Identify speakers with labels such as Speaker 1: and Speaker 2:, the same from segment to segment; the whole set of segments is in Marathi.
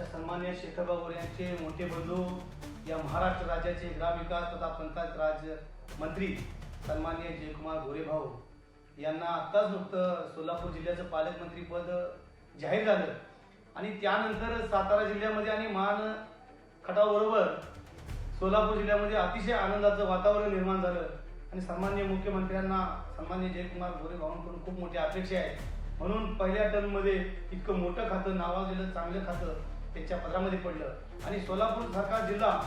Speaker 1: नेतृत्व सन्मान्य शेखरबाबू यांचे मोठे बंधू या महाराष्ट्र राज्याचे ग्रामविकास तथा पंचायत राज मंत्री सन्मान्य जयकुमार गोरे भाऊ. यांना आत्ताच नुकतं सोलापूर जिल्ह्याचं पालकमंत्री पद जाहीर झालं. आणि त्यानंतर सातारा जिल्ह्यामध्ये आणि मान खटाबरोबर सोलापूर जिल्ह्यामध्ये अतिशय आनंदाचं वातावरण निर्माण झालं. आणि सन्मान्य मुख्यमंत्र्यांना सन्मान्य जयकुमार गोरे भाऊंकडून खूप मोठी अपेक्षा आहे. म्हणून पहिल्या टर्ममध्ये इतकं मोठं खातं नावाजलेलं चांगलं खातं त्यांच्या पदरामध्ये पडलं. आणि सोलापूर सारखा जिल्हा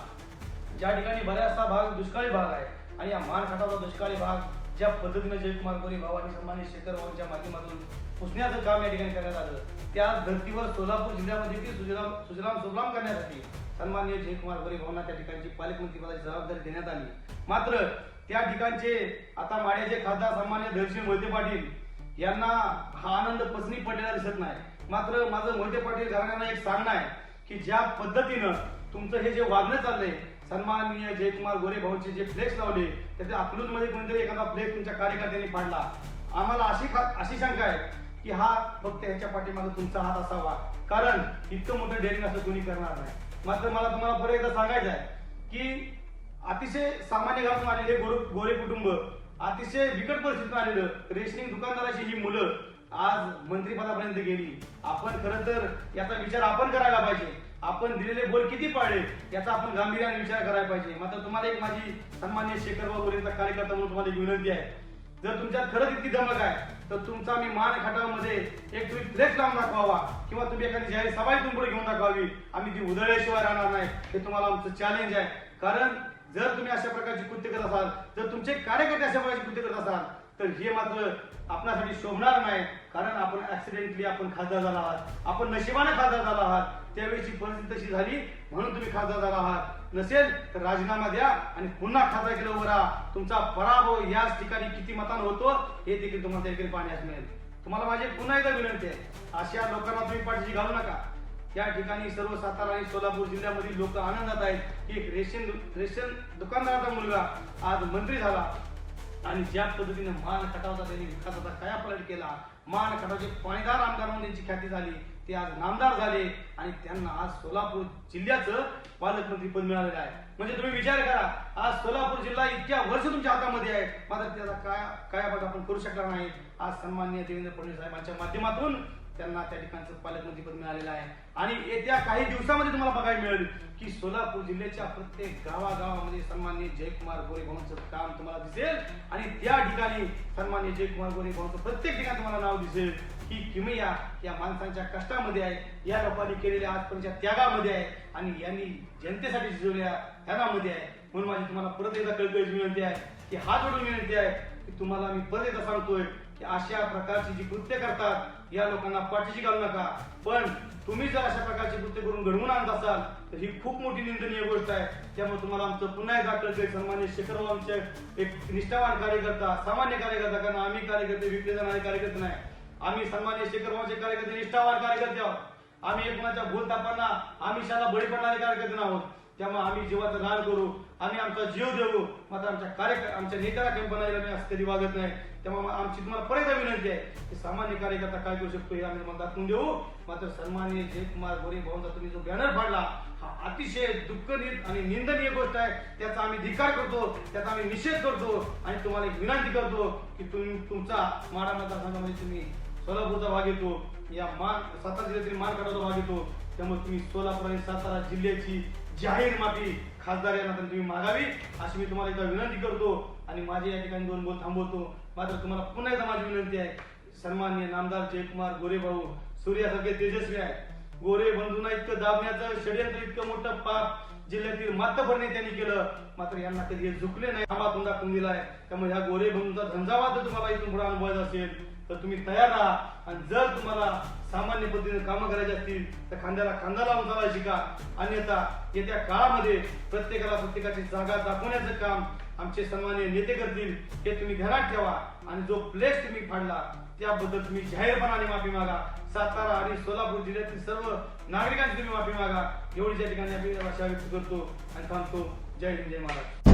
Speaker 1: ज्या ठिकाणी बऱ्याचसा भाग दुष्काळी भाग आहे आणि या मानखाटाचा दुष्काळी भाग ज्या पद्धतीनं जयकुमार गोरे भाऊ आणि सन्मान्य शेखर भाऊंच्या माध्यमातून पुसण्याचं काम या ठिकाणी करण्यात आलं. त्या धर्तीवर सोलापूर जिल्ह्यामध्ये ती सुजलाम सुजलाम सुफलाम करण्यासाठी सन्मान्य जयकुमार गोरे भाऊंना त्या ठिकाणची पालकमंत्री पदाची जबाबदारी देण्यात आली. मात्र त्या ठिकाणचे आता माड्याचे खासदार सन्मान्य धैर्यसिंह मोहिते पाटील यांना हा आनंद पसनी पडलेला दिसत नाही. मात्र माझं मोहिते पाटील घराण्यांना एक सांगणं आहे की ज्या पद्धतीनं तुमचं हे जे वागणं चाललंय सन्माननीय जयकुमार गोरे भाऊंचे जे फ्लेक्स लावले त्याच्या अकलूजमध्ये कोणीतरी एखादा फ्लेक्स तुमच्या कार्यकर्त्यांनी पाडला. आम्हाला अशी खा अशी शंका आहे की हा फक्त ह्याच्या पाठीमागे तुमचा हात असावा. कारण इतकं मोठं डेअरिंग असं कोणी करणार नाही. मात्र मला तुम्हाला परत एकदा सांगायचं आहे की अतिशय सामान्य घरातून आलेले गोरे गोरे कुटुंब अतिशय बिकट परिस्थितीतून आलेलं रेशनिंग दुकानदाराची ही मुलं आज मंत्रीपदापर्यंत गेली. आपण खरं तर याचा विचार आपण करायला पाहिजे. आपण दिलेले बोल किती पाळले याचा आपण गांभीर्याने विचार करायला पाहिजे. मात्र तुम्हाला एक माझी सन्मान्य शेखरबाबू यांचा कार्यकर्ता म्हणून तुम्हाला विनंती आहे. जर तुमच्यात खरंच इतकी धमक आहे तर तुमचा मी मान खटावमध्ये एक तुम्ही फ्लेक्स लावून दाखवावा. किंवा तुम्ही एखादी जाहीर सभा इथून पुढे घेऊन दाखवावी. आम्ही ती उधळल्याशिवाय राहणार नाही. हे तुम्हाला आमचं चॅलेंज आहे. कारण जर तुम्ही अशा प्रकारची कृत्य करत असाल जर तुमचे कार्यकर्ते अशा प्रकारची कृत्य करत असाल तर हे मात्र आपणासाठी शोभणार नाही कारण आपण ऍक्सिडेंटली आपण खासदार झाला आहात. आपण नशिबाने खासदार झाला आहात. त्यावेळीची परिस्थिती तशी झाली म्हणून तुम्ही खासदार झाला आहात. नसेल तर राजीनामा द्या आणि पुन्हा खासदार केलं उभं राहा. तुमचा पराभव याच ठिकाणी किती मतान होतो हे देखील तुम्हाला त्या ठिकाणी पाहण्यास मिळेल. तुम्हाला माझी पुन्हा एकदा विनंती आहे अशा लोकांना तुम्ही पाठीशी घालू नका. या ठिकाणी सर्व सातारा आणि सोलापूर जिल्ह्यामधील लोक आनंदात आहेत. की एक रेशन रेशन दुकानदाराचा मुलगा आज मंत्री झाला. आणि ज्या पद्धतीने मान कटावचा त्यांनी विकासाचा काय पलट केला मान खटावचे पाणीदार आमदार म्हणून त्यांची ख्याती झाली ते आज नामदार झाले आणि त्यांना आज सोलापूर जिल्ह्याचं पालकमंत्री पद मिळालेलं आहे. म्हणजे तुम्ही विचार करा आज सोलापूर जिल्हा इतक्या वर्ष तुमच्या हातामध्ये आहे मात्र त्याचा काय काय भाग आपण करू शकणार नाही. आज सन्माननीय देवेंद्र फडणवीस साहेबांच्या माध्यमातून त्यांना त्या ठिकाणचं पालकमंत्री पद मिळालेलं आहे. आणि येत्या काही दिवसामध्ये तुम्हाला बघायला मिळेल की सोलापूर जिल्ह्याच्या प्रत्येक गावागावामध्ये सन्मान्य जयकुमार गोरे भाऊंचं काम तुम्हाला दिसेल. आणि त्या ठिकाणी सन्मान्य जयकुमार गोरे भाऊंचं प्रत्येक ठिकाणी तुम्हाला नाव दिसेल ही किमया या माणसांच्या कष्टामध्ये आहे. या लोकांनी केलेल्या आजपर्यंतच्या त्यागामध्ये आहे. आणि यांनी जनतेसाठी झिजवलेल्या त्यागामध्ये आहे. म्हणून माझी तुम्हाला परत एकदा कळकळीची विनंती आहे की हात जोडून विनंती आहे की तुम्हाला मी परत एकदा सांगतोय की अशा प्रकारची जी कृत्य करतात या लोकांना पाठीशी घालू नका. पण तुम्ही जर अशा प्रकारची कृत्य करून घडवून आणत असाल तर ही खूप मोठी निंदनीय गोष्ट आहे. त्यामुळे तुम्हाला आमचं पुन्हा एकदा कळतंय सन्मान्य शेखरराव आमचे एक निष्ठावान कार्यकर्ता सामान्य कार्यकर्ता कारण आम्ही कार्यकर्ते विकले जाणारे कार्यकर्ते नाही. आम्ही सन्मान्य शेखररावचे कार्यकर्ते निष्ठावान कार्यकर्ते आहोत. आम्ही एकमेकांच्या भूल तापांना आम्ही शाला बळी पडणारे कार्यकर्ते नाही आहोत. त्यामुळे आम्ही जीवाचं दान करू आम्ही आमचा जीव देऊ. मात्र आमच्या कार्यकर्ता आमच्या नेत्याला कंपन्याला मी असं कधी वागत नाही. त्यामुळे आमची तुम्हाला परत विनंती आहे की सामान्य कार्यकर्ता काय करू शकतो हे आम्ही मला दाखवून देऊ. मात्र सन्माननीय जयकुमार गोरे भाऊंचा तुम्ही जो बॅनर फाडला हा अतिशय दुःखनीत आणि निंदनीय गोष्ट आहे. त्याचा आम्ही धिकार करतो त्याचा आम्ही निषेध करतो आणि तुम्हाला एक विनंती करतो की तुम्ही तुमचा माडा मतदारसंघामध्ये तुम्ही सोलापूरचा भाग येतो या मान सातारा जिल्ह्यातील मान भाग येतो त्यामुळे तुम्ही सोलापूर आणि सातारा जिल्ह्याची जाहीर माफी खासदार यांना तुम्ही मागावी अशी मी तुम्हाला एकदा विनंती करतो आणि माझे या ठिकाणी दोन बोल थांबवतो. मात्र तुम्हाला पुन्हा एकदा माझी विनंती आहे सन्मान्य नामदार जयकुमार गोरे भाऊ सूर्यासारखे तेजस्वी आहे गोरे बंधूंना इतकं दाबण्याचं षडयंत्र इतकं मोठं पाप जिल्ह्यातील मातभरणे त्यांनी केलं. मात्र यांना कधी हे झुकले नाही बाबा दाखवून दिलाय. त्यामुळे ह्या गोरे बंधूंचा झंझावात तुम्हाला इथून पुढे अनुभवायचा असेल. तर तुम्ही तयार राहा. आणि जर तुम्हाला सामान्य पद्धतीने कामं करायची असतील तर खांद्याला खांदा लावून चालायला शिका. अन्यथा येत्या काळामध्ये प्रत्येकाला प्रत्येकाची जागा दाखवण्याचं काम आमचे सन्माननीय नेते करतील हे तुम्ही ध्यानात ठेवा. आणि जो प्लेस तुम्ही फाडला त्याबद्दल तुम्ही जाहीरपणाने माफी मागा. सातारा आणि सोलापूर जिल्ह्यातील सर्व नागरिकांची तुम्ही माफी मागा. एवढी या ठिकाणी आम्ही आशा व्यक्त करतो आणि थांबतो. जय हिंद जय महाराज